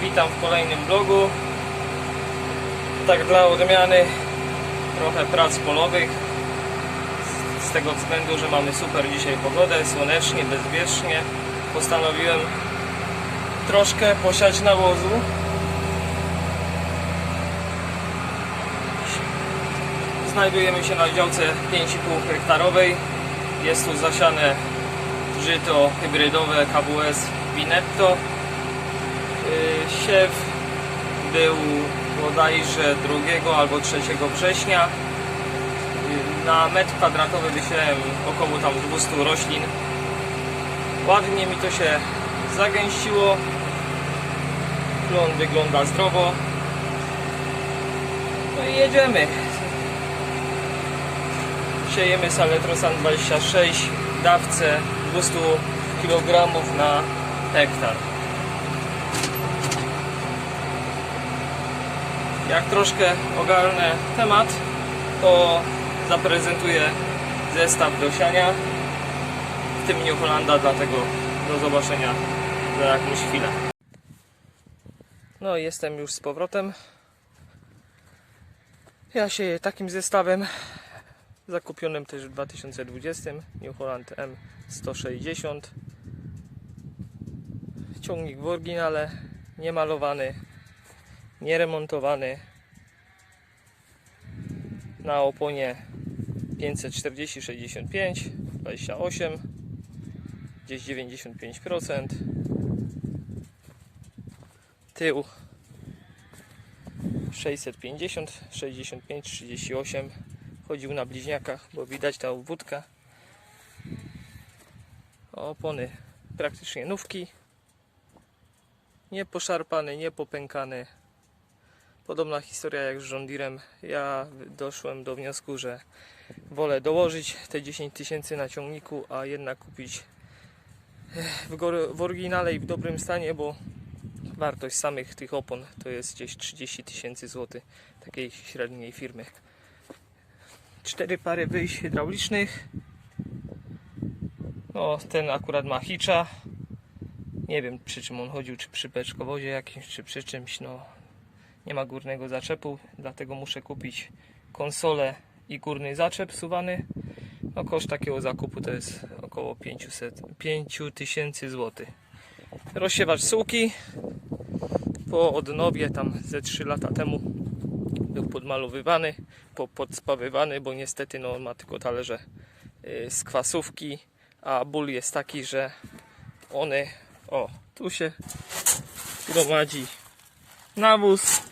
Witam w kolejnym vlogu. Tak dla odmiany trochę prac polowych. Z- tego względu, że mamy super dzisiaj pogodę, słonecznie, bezwiecznie. Postanowiłem troszkę posiać nawozu. Znajdujemy się na działce 5,5 hektarowej. Jest tu zasiane żyto hybrydowe KWS Vinetto. Yy, Siew był bodajże 2 albo 3 września. Yy, Na metr kwadratowy wysiałem około tam 200 roślin. Ładnie mi to się zagęściło. Plon wygląda zdrowo. No i jedziemy. Siejemy Saletrosan 26 w dawce 200 kg na hektar. Jak troszkę ogarnę temat, to zaprezentuję zestaw do siania, w tym New Hollanda, dlatego do zobaczenia za jakąś chwilę. No jestem już z powrotem. Ja sieję takim zestawem zakupionym też w 2020 New Holland M160 ciągnik w oryginale niemalowany nieremontowany na oponie 540 65 28 gdzieś 95% tył 650 65 38 chodził na bliźniakach, bo widać ta obwódka. Opony praktycznie nówki. Nie poszarpany, nie popękany. Podobna historia jak z John. Ja doszłem do wniosku, że wolę dołożyć te 10 tysięcy na ciągniku, a jednak kupić eh, w, w oryginale i w dobrym stanie, bo wartość samych tych opon to jest gdzieś 30 tysięcy złotych takiej średniej firmy cztery pary wyjść hydraulicznych. No, ten akurat ma hicza. Nie wiem przy czym on chodził, czy przy beczkowozie jakimś, czy przy czymś. No, nie ma górnego zaczepu, dlatego muszę kupić konsolę i górny zaczep suwany. No, koszt takiego zakupu to jest około 500, 5000 zł. Rozsiewacz sułki po odnowie tam ze 3 lata temu był podmalowywany, po, podspawywany, bo niestety no, ma tylko talerze y, z kwasówki, a ból jest taki, że one, o, tu się gromadzi nawóz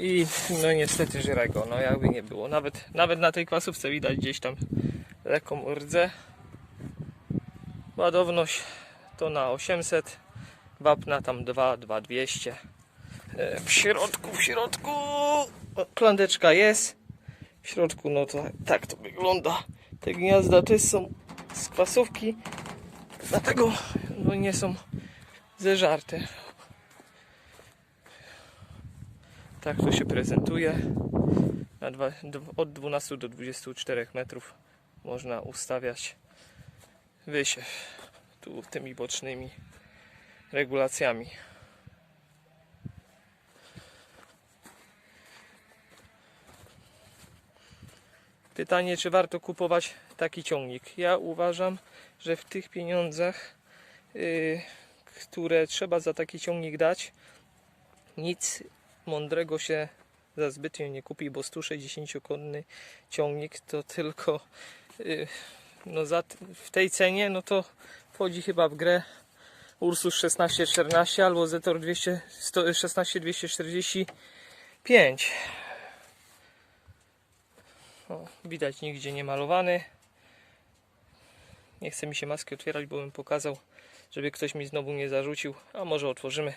i no niestety żre go, no jakby nie było. Nawet, nawet na tej kwasówce widać gdzieś tam lekką rdzę. Ładowność to na 800, wapna tam 2, 2200. E, W środku, w środku klandeczka jest. W środku, no to tak to wygląda. Te gniazda też są z kwasówki, dlatego no nie są zeżarte. Tak to się prezentuje. Dwa, od 12 do 24 metrów można ustawiać wysiew tu tymi bocznymi regulacjami. Pytanie, czy warto kupować taki ciągnik? Ja uważam, że w tych pieniądzach, yy, które trzeba za taki ciągnik dać, nic mądrego się za zbytnio nie kupi, bo 160-konny ciągnik to tylko yy, no za, w tej cenie, no to wchodzi chyba w grę Ursus 1614 albo Zetor 200, 100, 16245. O, widać nigdzie nie malowany. Nie chce mi się maski otwierać, bo bym pokazał, żeby ktoś mi znowu nie zarzucił. A może otworzymy.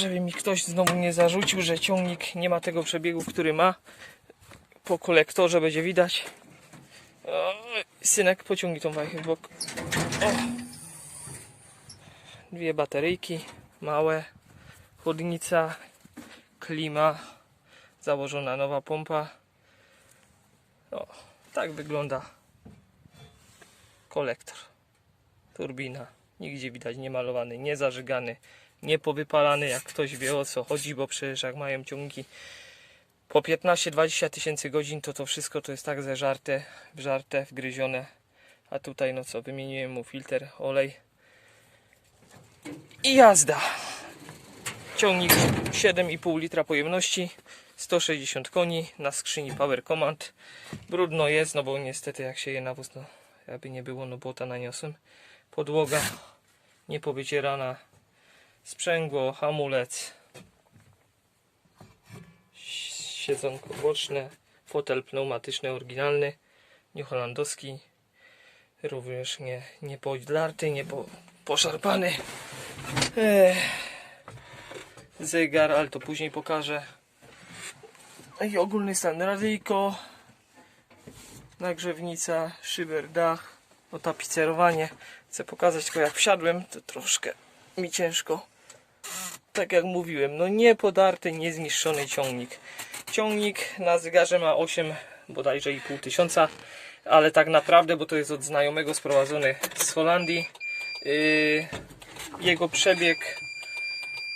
Żeby mi ktoś znowu nie zarzucił, że ciągnik nie ma tego przebiegu, który ma. Po kolektorze będzie widać. O, synek, pociągnij tą wajchę w bok. O. Dwie bateryjki, małe. Chłodnica, klima, założona nowa pompa. O, tak wygląda kolektor. Turbina. Nigdzie widać nie malowany, nie zażygany. Niepowypalany, jak ktoś wie o co chodzi, bo przecież jak mają ciągniki po 15-20 tysięcy godzin, to to wszystko to jest tak zeżarte, wżarte, wgryzione. A tutaj no co, wymieniłem mu filtr, olej i jazda. Ciągnik 7,5 litra pojemności, 160 koni na skrzyni Power Command. Brudno jest, no bo niestety jak się je nawóz, no jakby nie było, no błota naniosłem. Podłoga niepowycierana, sprzęgło, hamulec, siedzonko boczne, fotel pneumatyczny oryginalny, nie holandowski, również nie, nie podlarty, nie po, poszarpany. Ech. Zegar, ale to później pokażę. I ogólny stan radyjko, nagrzewnica, szyber, dach, otapicerowanie. Chcę pokazać tylko jak wsiadłem, to troszkę mi ciężko. Tak jak mówiłem, no nie podarty, nie zniszczony ciągnik. Ciągnik na zegarze ma 8 bodajże i pół tysiąca, ale tak naprawdę, bo to jest od znajomego sprowadzony z Holandii. Yy, jego przebieg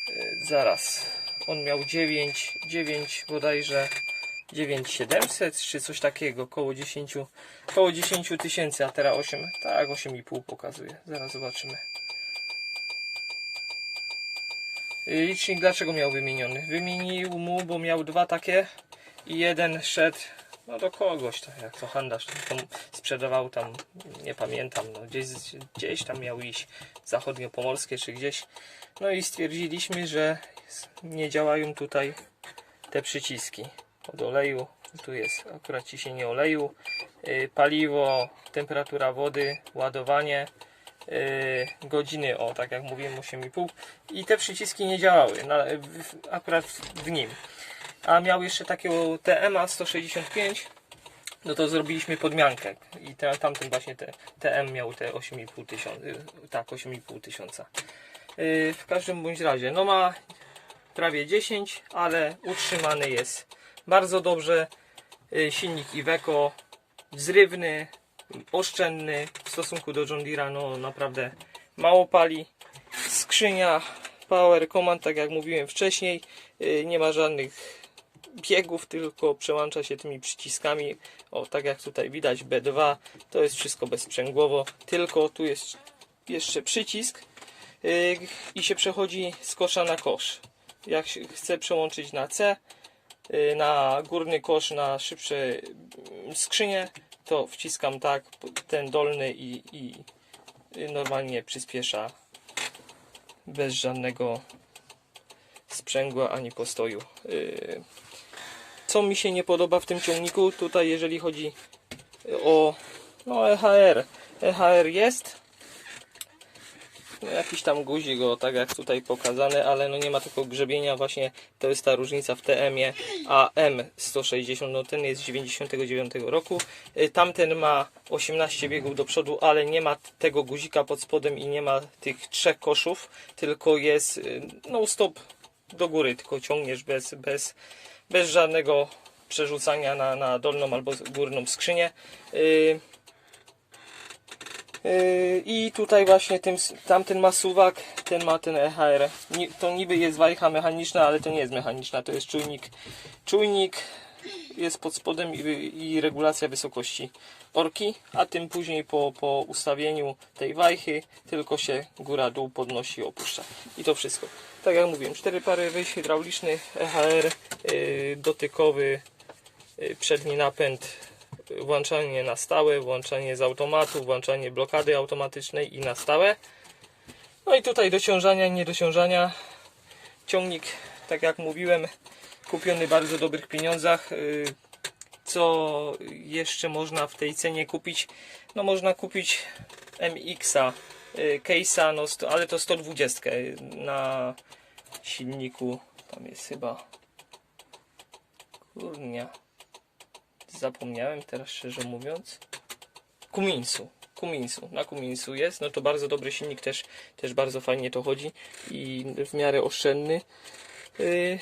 yy, zaraz. On miał 9, 9 bodajże 9700 czy coś takiego, koło 10, koło 10 tysięcy, a teraz 8, tak 8,5 pokazuje. Zaraz zobaczymy. Licznik dlaczego miał wymieniony? Wymienił mu, bo miał dwa takie i jeden szedł no do kogoś, tak jak to handlarz to sprzedawał tam, nie pamiętam, no gdzieś, gdzieś tam miał iść zachodniopomorskie czy gdzieś. No i stwierdziliśmy, że nie działają tutaj te przyciski od oleju. Tu jest akurat ciśnienie oleju, yy, paliwo, temperatura wody, ładowanie, godziny, o tak jak mówiłem 8,5 i te przyciski nie działały na, w, akurat w nim. A miał jeszcze takiego TMA 165 no to zrobiliśmy podmiankę i te, tamten właśnie te, TM miał te 8,5 tysiąca, tak 8,5 tysiąca. W każdym bądź razie, no ma prawie 10, ale utrzymany jest bardzo dobrze. Yy, silnik Iveco zrywny, oszczędny w stosunku do John Deere'a, no naprawdę mało pali. Skrzynia Power Command, tak jak mówiłem wcześniej, yy, nie ma żadnych biegów, tylko przełącza się tymi przyciskami. O, tak jak tutaj widać, B2, to jest wszystko bezsprzęgłowo, tylko tu jest jeszcze przycisk yy, i się przechodzi z kosza na kosz. Jak chce przełączyć na C, yy, na górny kosz, na szybsze yy, skrzynie, to wciskam tak, ten dolny i, i normalnie przyspiesza bez żadnego sprzęgła ani postoju. Yy, co mi się nie podoba w tym ciągniku, tutaj jeżeli chodzi o no EHR. EHR jest. No, jakiś tam guzik, o, tak jak tutaj pokazane, ale no nie ma tylko grzebienia, właśnie to jest ta różnica w TM-ie, a M160, no ten jest z 99 roku, Y, tamten ma 18 biegów do przodu, ale nie ma tego guzika pod spodem i nie ma tych trzech koszów, tylko jest y, no stop do góry, tylko ciągniesz bez, bez, bez żadnego przerzucania na, na dolną albo górną skrzynię. Yy, I tutaj właśnie tym, tamten ma suwak, ten ma ten EHR. To niby jest wajcha mechaniczna, ale to nie jest mechaniczna, to jest czujnik. Czujnik jest pod spodem i, i regulacja wysokości orki, a tym później po, po ustawieniu tej wajchy tylko się góra-dół podnosi i opuszcza. I to wszystko. Tak jak mówiłem, cztery pary wyjść hydraulicznych, EHR, yy, dotykowy, yy, przedni napęd, włączanie na stałe, włączanie z automatu, włączanie blokady automatycznej i na stałe. No i tutaj dociążania, niedociążania. Ciągnik, tak jak mówiłem, kupiony bardzo dobrych pieniądzach. Yy, Co jeszcze można w tej cenie kupić? No można kupić MX-a, yy, case'a, no, ale to 120 na silniku. Tam jest chyba kurnia zapomniałem teraz szczerze mówiąc. Kuminsu. Kuminsu. Na Kuminsu jest. No to bardzo dobry silnik, też, też bardzo fajnie to chodzi i w miarę oszczędny. Yy,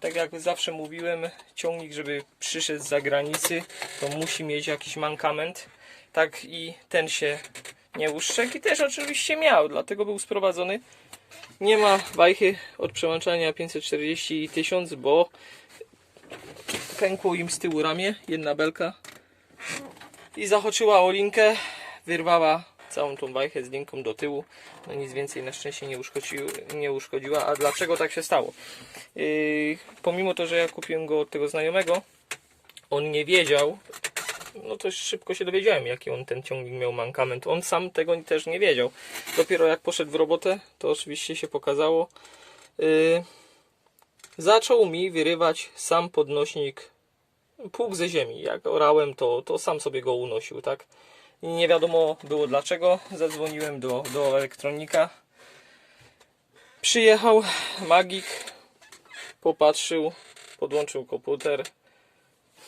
tak jak zawsze mówiłem, ciągnik, żeby przyszedł z zagranicy, to musi mieć jakiś mankament. Tak i ten się nie uszczek i też oczywiście miał, dlatego był sprowadzony. Nie ma wajchy od przełączania 540 i 1000, bo pękło im z tyłu ramię, jedna belka i zahaczyła o linkę, wyrwała całą tą wajchę z linką do tyłu. No nic więcej na szczęście nie, uszkodził, nie uszkodziła. A dlaczego tak się stało? Yy, pomimo to, że ja kupiłem go od tego znajomego, on nie wiedział, no to szybko się dowiedziałem, jaki on ten ciągnik miał mankament. On sam tego też nie wiedział. Dopiero jak poszedł w robotę, to oczywiście się pokazało. Yy, zaczął mi wyrywać sam podnośnik pług ze ziemi. Jak orałem, to, to sam sobie go unosił, tak? Nie wiadomo było dlaczego. Zadzwoniłem do, do elektronika. Przyjechał magik, popatrzył, podłączył komputer.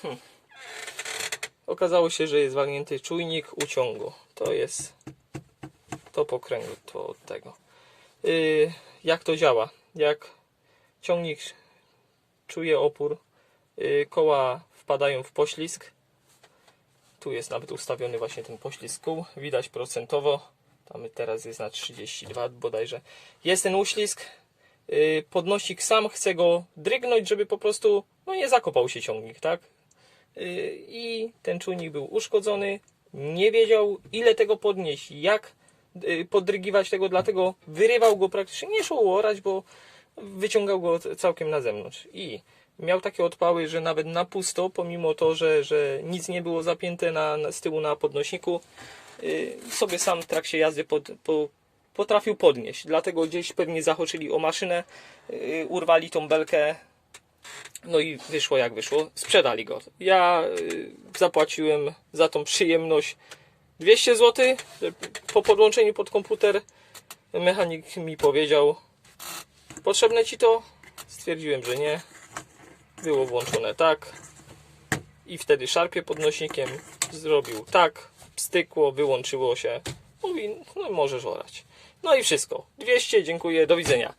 Hm. Okazało się, że jest wagnięty czujnik uciągu. To jest to pokręgu, to od tego. Yy, jak to działa? Jak ciągnik czuje opór, yy, koła wpadają w poślizg. Tu jest nawet ustawiony właśnie ten poślizg kół. Widać procentowo. Tam teraz jest na 32 bodajże. Jest ten uślizg. Yy, podnosik sam chce go drygnąć, żeby po prostu no nie zakopał się ciągnik, tak? Yy, I ten czujnik był uszkodzony. Nie wiedział ile tego podnieść, jak yy, podrygiwać tego, dlatego wyrywał go praktycznie. Nie szło orać, bo wyciągał go całkiem na zewnątrz. I miał takie odpały, że nawet na pusto, pomimo to, że, że nic nie było zapięte na, na, z tyłu na podnosiku, yy, sobie sam w trakcie jazdy pod, po, potrafił podnieść. Dlatego gdzieś pewnie zahaczyli o maszynę, yy, urwali tą belkę, no i wyszło jak wyszło. Sprzedali go. Ja yy, zapłaciłem za tą przyjemność 200 zł po podłączeniu pod komputer. Mechanik mi powiedział, potrzebne ci to? Stwierdziłem, że nie było włączone tak. I wtedy szarpie podnośnikiem zrobił tak, stykło, wyłączyło się. Mówi, no możesz orać. No i wszystko, 200, dziękuję, do widzenia.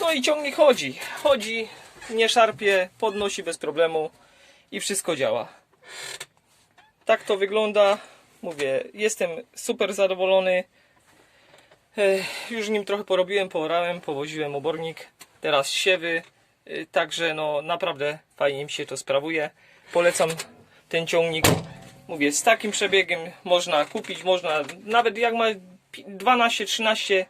No i ciągnik chodzi, chodzi, nie szarpie, podnosi bez problemu i wszystko działa. Tak to wygląda. Mówię, jestem super zadowolony. Już nim trochę porobiłem, poorałem, powoziłem obornik. Teraz siewy Także no naprawdę fajnie mi się to sprawuje. Polecam ten ciągnik. Mówię, z takim przebiegiem można kupić, można nawet jak ma 12-13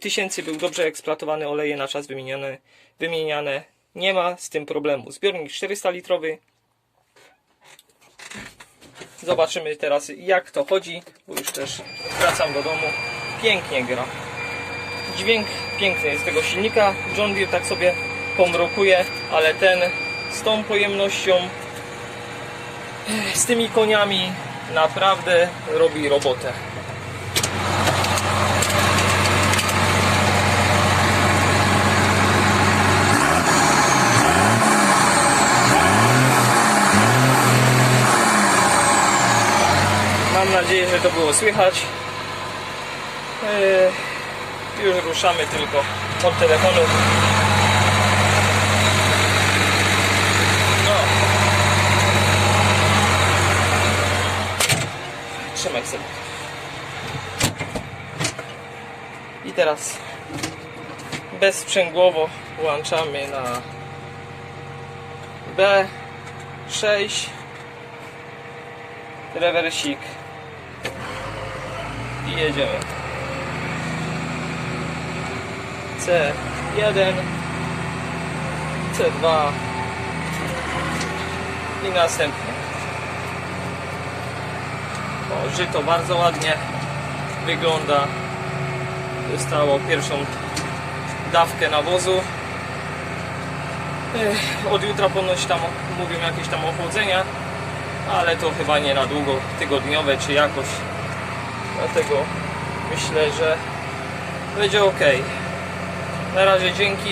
tysięcy był dobrze eksploatowany, oleje na czas wymieniane, wymieniane. Nie ma z tym problemu. Zbiornik 400 litrowy. Zobaczymy teraz jak to chodzi, bo już też wracam do domu. Pięknie gra. Dźwięk piękny jest tego silnika. John Deere tak sobie pomrokuje, ale ten z tą pojemnością, z tymi koniami naprawdę robi robotę. Mam nadzieję, że to było słychać. Eee, Już ruszamy tylko od telefonu. No. Trzymaj sobie. I teraz bezsprzęgłowo włączamy na B6 rewersik i jedziemy. C1 C2 i następnie. Żyto bardzo ładnie wygląda. Dostało pierwszą dawkę nawozu. Od jutra ponoć tam mówią jakieś tam ochłodzenia, ale to chyba nie na długo, tygodniowe czy jakoś. Dlatego myślę, że będzie ok. Na razie dzięki.